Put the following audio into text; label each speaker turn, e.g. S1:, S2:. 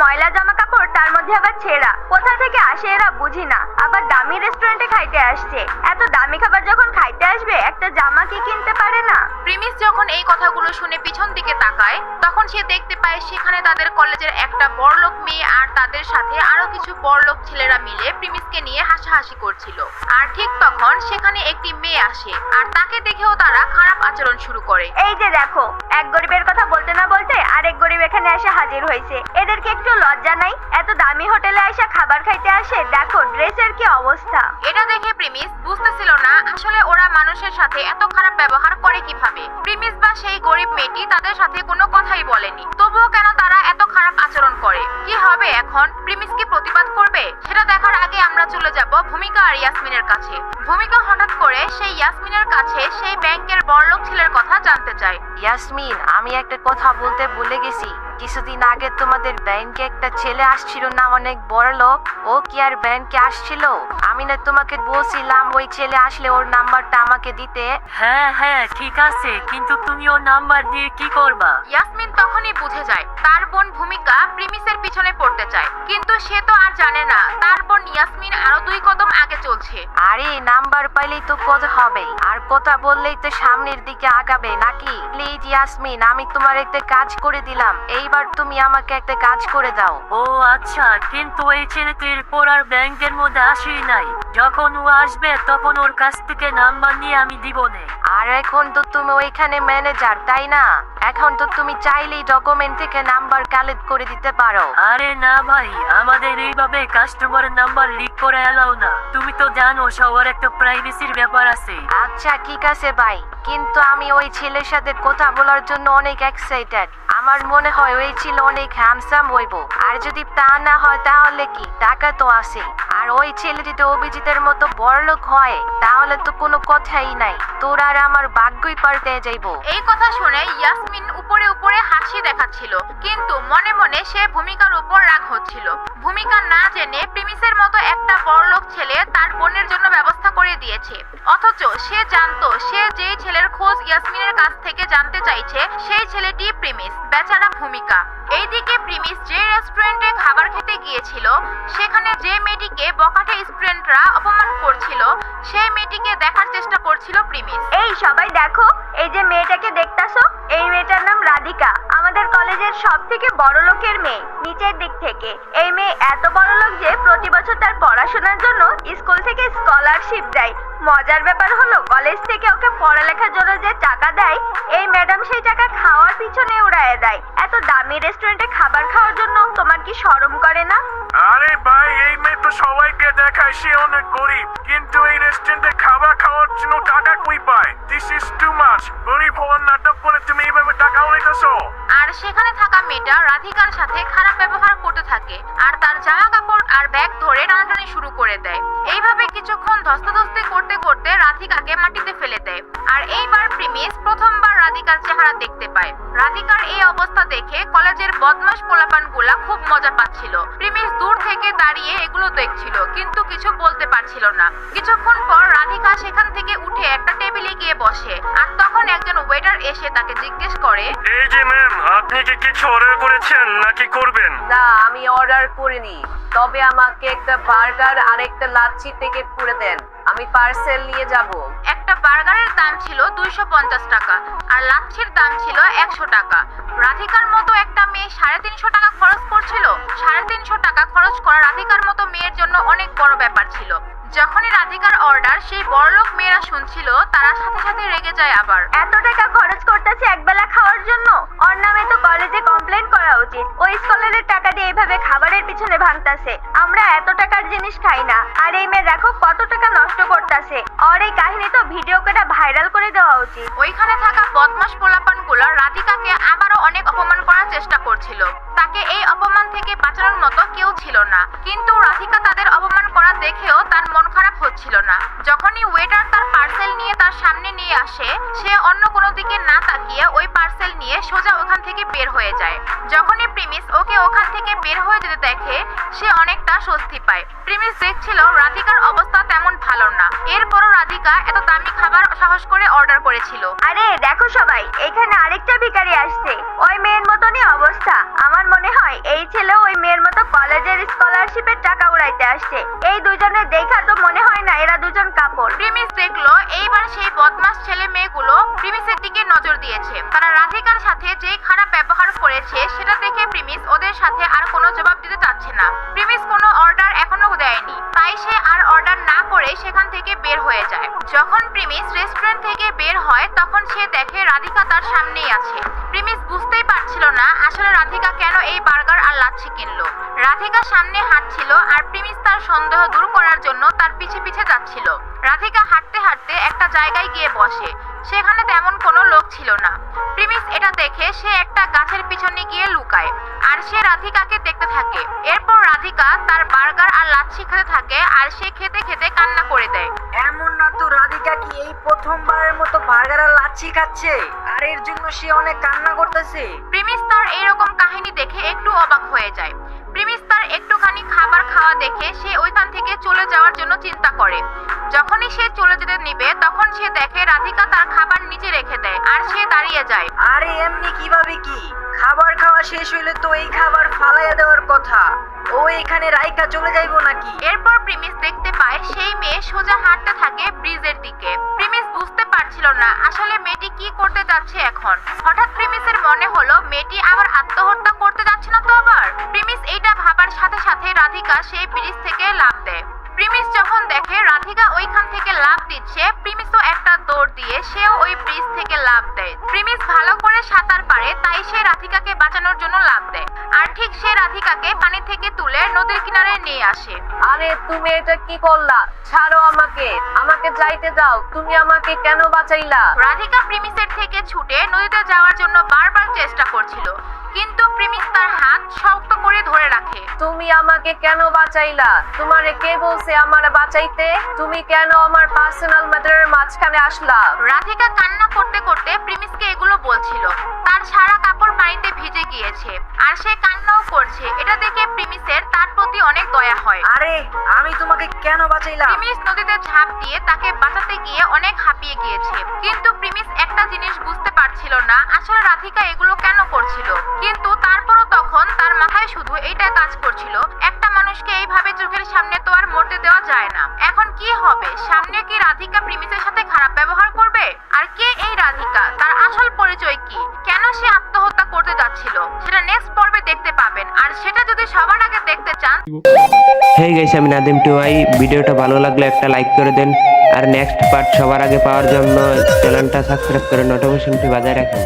S1: ময়লা জামা কাপড় তার মধ্যে আবার ছেঁড়া। কোথা থেকে আসে এরা বুঝি না। আবার দামি রেস্টুরেন্টে খাইতে আসছে। এত দামি খাবার যখন খাইতে আসবে একটা জামা কি কিনতে পারে না?
S2: প্রিমিস যখন এই কথাগুলো শুনে পিছন দিকে তাকায় তখন সে দেখতে পায় সেখানে তাদের কলেজের একটা বড়লোক মেয়ে আর তাদের সাথে আরও কিছু বড়লোক ছেলেরা মিলে প্রিমিসকে নিয়ে হাসাহাসি করছিল। আর ঠিক তখন সেখানে একটি মেয়ে আসে আর তাকে দেখেও তারা খারাপ আচরণ শুরু করে।
S1: এই যে দেখো এক গরিবের কথা বলতে না বলতে আরেক এখানে এসে হাজির হয়েছে। এদেরকে একটু লজ্জা নাই? এত দামি হোটেলে এসে খাবার খাইতে আসে? দেখো, ড্রেসের কি অবস্থা।
S2: এটা দেখে প্রিমিস বুঝতেছিল না, আসলে ওরা মানুষের সাথে এত খারাপ ব্যবহার করে কীভাবে। প্রিমিস বা সেই গরিব মেয়েটি তাদের সাথে কোনো কথাই বলেনি। তবুও কেন তারা এত খারাপ আচরণ করে। কি হবে এখন? প্রিমিস কি প্রতিবাদ করবে? সেটা দেখার আগে আমরা চলে যাব ভূমিকা আর ইয়াসমিনের কাছে। ভূমিকা হঠাৎ করে সেই ইয়াসমিনের কাছে সেই ব্যাংকের বড়লোক ছেলের কথা জানতে চায়।
S3: ইয়াসমিন, আমি একটা কথা বলতে ভুলে গেছি। কিছুদিন আগে তোমাদের ব্যাংকে একটা ছেলে আসছিল না অনেক বড় লোক। ও কি আর ব্যাংকে আসছিল? আমি না তোমাকে বলছিলাম ওই ছেলে আসলে ওর নাম্বারটা আমাকে দিতে।
S4: হ্যাঁ হ্যাঁ ঠিক আছে কিন্তু তুমি ও নাম্বার দিয়ে কি করবা?
S2: ইয়াসমিন তখনই বুঝে যায় তার বোন ভূমিকা প্রিমিসের পিছনে পড়তে চায়। কিন্তু সে তো আর জানে না তার বোন ইয়াসমিন আরও দুই কদম আগে চলছে।
S3: আরে নাম্বার পাইলেই তো কথা হবে? আর কথা বললেই তো সামনের দিকে আগাবে নাকি? প্লিজ ইয়াসমিন আমি তোমার একটা কাজ করে দিলাম। এইবার তুমি আমাকে একটা কাজ করে দাও।
S4: ও আচ্ছা কিন্তু এই ছেলেটির এরপর আর ব্যাংকের মধ্যে আসেই নাই। যখন ও আসবে তখন ওর কাছ থেকে নাম্বার নিয়ে আমি দিব নে।
S3: আর এখন তো তুমি ওইখানে ম্যানেজার তাই না? এখন তো তুমি চাইলেই ডকুমেন্ট থেকে নাম্বার কালেক্ট করে দিতে পারো।
S4: আরে না ভাই আমাদের এইভাবে কাস্টমারের নাম্বার লিক করে এলাও না। তুমি তো জানো সবার একটা প্রাইভেসির ব্যাপার আছে।
S3: আচ্ছা ঠিক আছে ভাই কিন্তু আমি ওই ছেলের সাথে কথা বলার জন্য অনেক এক্সাইটেড আমার মনে হয় ওই ছিল অনেক হ্যান্ডসাম হইব। আর যদি তা না হয় তাহলে কি? টাকা তো আছে আর ওই ছেলে যদি অভিজিতের মতো বড়লোক হয়, তাহলে তো কোনো কথাই নাই। তোর আর আমার ভাগ্যই পাল্টে যাইব।
S2: এই কথা শুনে ইয়াসমিন উপরে উপরে হাসি দেখাচ্ছিল, কিন্তু মনে মনে সে ভূমিকার উপর রাগ হচ্ছিল। ভূমিকা না জেনে প্রিমিসের মতো একটা বড়লোক ছেলে তার বোনের জন্য ব্যবস্থা করে দিয়েছে। অথচ সে জানতো, সে যেই ছেলের খোঁজ ইয়াসমিনের কাছ থেকে জানতে চাইছে, সেই ছেলেটি প্রিমিস বেচারা ভূমিকা। এইদিকে প্রিমিস যে রেস্টুরেন্টে খাবার খেতে গিয়েছিল, সেখানে যে মেয়েটিকে বকাটে স্টুডেন্টরা অপমান করছিল, সেই মেয়েটিকে দেখার চেষ্টা করছিল প্রিমিস।
S1: এই সবাই দেখো, এই যে মেয়েটাকে দেখতাছো এই মেয়েটার নাম রাধিকা। আমাদের কলেজের সব থেকে বড় লোকের মেয়ে, নিচের দিক থেকে। এই মেয়ে এত বড় লোক যে প্রতি বছর তার পড়াশোনার জন্য স্কুল থেকে স্কলারশিপ দেয়। মজার ব্যাপার হলো কলেজ থেকে ওকে পড়ালেখার জন্য যে টাকা দেয় এই ম্যাডাম সেই টাকা খাওয়ার পিছনে উড়ায় দেয়। এত দামি রেস্টুরেন্টে খাবার খাওয়ার জন্য তোমার কি শরম করে না?
S5: আরে ভাই এই মেয়ে তো সবাইকে দেখায় সে অনেক গরিব। কিন্তু এই রেস্টুরেন্টে খাবার খাওয়ার জন্য টাকা কই পায়? দিস ইজ টু মাচ গরিব হওয়ার নাটক করে তুমি এইভাবে টাকা উড়াইতেছো।
S2: আর সেখানে মেয়েটা রাধিকার সাথে খারাপ ব্যবহার করতে থাকে আর তার জামা কাপড় আর ব্যাগ ধরে টানাটানি শুরু করে দেয়। এইভাবে কিছুক্ষণ ধস্তাধস্তি করতে করতে রাধিকাকে মাটিতে ফেলে দেয়। আর এইবার প্রিমিস প্রথমবার রাধিকার চেহারা দেখতে পায়। রাধিকার এই অবস্থা দেখে বদমাস পোলাপানগুলা খুব মজা পাচ্ছিল। প্রিমিস দূর থেকে দাঁড়িয়ে এগুলো দেখছিল কিন্তু কিছু বলতে পারছিল না। কিছুক্ষণ পর রাধিকা সেখান থেকে উঠে একটা টেবিলে গিয়ে বসে আর তখন একজন ওয়েটার এসে তাকে জিজ্ঞেস করে
S5: এই যে ম্যাম আপনি কি কিছু অর্ডার করেছেন নাকি করবেন?
S6: না আমি অর্ডার করিনি। তবে আমাকে একটা বার্গার আর একটা লাচ্ছি থেকে করে দেন। আমি পার্সেল নিয়ে যাব।
S2: একটা বার্গারের দাম ছিল দুইশো পঞ্চাশ টাকা আর লাচ্ছির দাম ছিল একশো টাকা। রাধিকার মতো একটা মেয়ে সাড়ে তিনশো টাকা খরচ করছিল। সাড়ে তিনশো টাকা খরচ করা রাধিকার মতো মেয়ের জন্য অনেক বড় ব্যাপার ছিল। যখনই রাধিকার অর্ডার সেই বড়লোক মেয়েরা শুনছিল তারা সাথে সাথে রেগে যায় আবার।
S1: এত টাকা খরচ করতেছে একবেলা খাওয়ার জন্য? ওর নামে তো কলেজে কমপ্লেন করা উচিত। ওই স্কলারের টাকা দিয়ে এইভাবে খাবারের পিছনে ভাঙতাছে। আমরা এত টাকার জিনিস খাই না। আর এই মেয়ে দেখো কত টাকা নষ্ট করতেছে। ওর এই কাহিনী তো ভিডিও করে ভাইরাল করে দেওয়া উচিত।
S2: ওইখানে থাকা বদমাস পোলাপানগুলো রাধিকাকে আবারও অনেক অপমান করার চেষ্টা করছিল। তাকে এই থেকে বাঁচানোর মতো কেউ ছিল না। কিন্তু রাধিকা তাদের অপমান করা দেখেও তার মন খারাপ হচ্ছিল না। যখনই ওয়েটার তার পার্সেল নিয়ে তার সামনে নিয়ে আসে, সে অন্য কোনো দিকে না তাকিয়ে ওই পার্সেল নিয়ে সোজা ওখান থেকে বের হয়ে যায়। যখনই থেকে বের হয়ে যেতে দেখে সে অনেকটা স্বস্তি পায়। প্রেমিস দেখছিল রাধিকার অবস্থা তেমন ভালো না। এরপরও রাধিকা এত দামি খাবার সাহস করে অর্ডার করেছিল।
S1: আরে, দেখো সবাই, এখানে আরেকটা ভিখারি আসছে। ওই মেয়ের মতনই অবস্থা। আমার মনে হয় এই ছেলে মেয়ের মতো কলেজের স্কলারশিপের টাকা উড়াইতে আসছে। এই দুজনের দেখা তো মনে হয় না এরা দুজন কাপড়।
S2: প্রিমিস দেখল, এইবার সেই বদমাস ছেলে মেয়েগুলো প্রিমিসের দিকে নজর দিয়েছে। তারা রাধিকার সাথে যে খারাপ ব্যবহার করেছে, সেটা দেখে প্রিমিস ওদের সাথে আর কোনো জবাব দিতে চাচ্ছে না। প্রিমিস কোনো অর্ডার এখনও দেয়নি। তাই সে আর অর্ডার না করে সেখান থেকে বের হয়ে যায়। যখন প্রিমিস রেস্টুরেন্ট থেকে বের হয়, তখন সে দেখে রাধিকা তার সামনেই আছে। প্রিমিস বুঝতেই পারছিল না আসলে রাধিকা কেন এই বার্গার আর লাচ্ছি কিনলো। রাধিকা সামনে হাঁটছিল আর প্রিমিস তার সন্দেহ দূর করার জন্য তার পিছে পিছে যাচ্ছিল। রাধিকা হাঁটতে হাঁটতে একটা জায়গায় গিয়ে বসে। সেখানে তেমন কোনো লোক ছিল না। প্রিমিস এটা দেখে সে একটা গাছের পিছনে গিয়ে লুকায় আর সে রাধিকাকে দেখতে থাকে। এরপর রাধিকা তার বার্গার আর লাচ্ছি খেতে থাকে আর সে খেতে খেতে কান্না করে দেয়।
S7: এমন না তো রাধিকা কি এই প্রথমবারের মতো বার্গার আর লাচ্ছি খাচ্ছে? আর এর জন্য সে অনেক কান্না করতেছে।
S2: প্রিমিস তার এরকম কাহিনী দেখে একটু অবাক হয়ে যায়। দেখে সে ওইখান থেকে চলে যাওয়ার জন্য চিন্তা করে। যখনই সে চলে যেতে নিবে তখন সে দেখে রাধিকা তার খাবার নিচে রেখে দেয় আর সে দাঁড়িয়ে যায়।
S7: আরে এমনি কীভাবে কি? খাবার খাওয়া শেষ হইলে তো এই খাবার ফালাইয়া দেওয়ার কথা। ও এখানে রাইকা চলে যাইবো নাকি?
S2: এরপর প্রিমিস দেখতে পায় সেই মেয়ে সোজা হাঁটতে থাকে ব্রিজের দিকে। প্রিমিস বুঝতে পারছিল না আসলে মেয়েটি কি করতে যাচ্ছে এখন? হঠাৎ প্রিমিসের মনে হলো মেয়েটি আবার আত্মহত্যা করতে যাচ্ছে না তো আবার? প্রিমিস এইটা রাধিকা সেই ব্রিজ থেকে লাফ দেয়। প্রিমিস যখন দেখে রাধিকা ওইখান থেকে লাফ দিচ্ছে প্রিমিসও একটা দৌড় দিয়ে সেও ওই ব্রিজ থেকে লাফ দেয়। প্রিমিস ভালো করে সাঁতার পারে তাই সে রাধিকাকে বাঁচানোর জন্য লাফ দেয়। আর ঠিক সে রাধিকাকে পানি থেকে তুলে নদীর কিনারে নিয়ে আসে।
S6: আরে তুমি এটা কি করলা? ছাড়ো আমাকে। আমাকে যাইতে দাও। তুমি আমাকে কেন বাঁচাইলা?
S2: রাধিকা প্রিমিসের থেকে ছুটে নদীতে যাওয়ার জন্য বারবার চেষ্টা করছিল। কিন্তু প্রিমিস তার হাত শক্ত করে ধরে রাখে।
S6: তুমি আমাকে কেন বাঁচাইলা? তোমারে কে বলছে আমার বাঁচাইতে? তুমি কেন আমার পার্সোনাল ম্যাটারের মাঝখানে আসলা?
S2: রাধিকা কান্না করতে করতে প্রিমিসকে এগুলো বলছিল। তার সারা কাপড় পানিতে ভিজে গিয়েছে আর সে কান্নাও করছে। এটা দেখে প্রিমিসের তার প্রতি অনেক দয়া হয়।
S7: আরে আমি তোমাকে কেন বাঁচাইলাম?
S2: প্রিমিস নদীতে ঝাঁপ দিয়ে তাকে বাঁচাতে গিয়ে অনেক হাঁপিয়ে গিয়েছে। কিন্তু প্রিমিস একটা জিনিস বুঝতে পারছিল না। আসলে রাধিকা এগুলো কেন করছিল? কিন্তু তারপরও তখন তার মাথায় শুধু এইটা কাজ করছিল, একটা মানুষকে এইভাবে চোখের সামনে তো আর মরতে দেওয়া যায় না। এখন কি হবে? সামনে কি রাধিকা প্রিমিসের সাথে খারাপ ব্যবহার করবে? আর কে এই রাধিকা? তার আসল পরিচয় কি? কেন সে আত্মহত্যা করতে যাচ্ছিল? সেটা নেক্সট পর্বে দেখতে পাবেন। আর সেটা যদি সবার আগে দেখতে চান
S8: হেই গাইস আমি নাদিম টুয়াই ভিডিওটা ভালো লাগলে একটা লাইক করে দেন। আর নেক্সট পার্ট সবার আগে পাওয়ার জন্য চ্যানেলটা সাবস্ক্রাইব করে নোটিফিকেশনটি বাজায় রাখেন।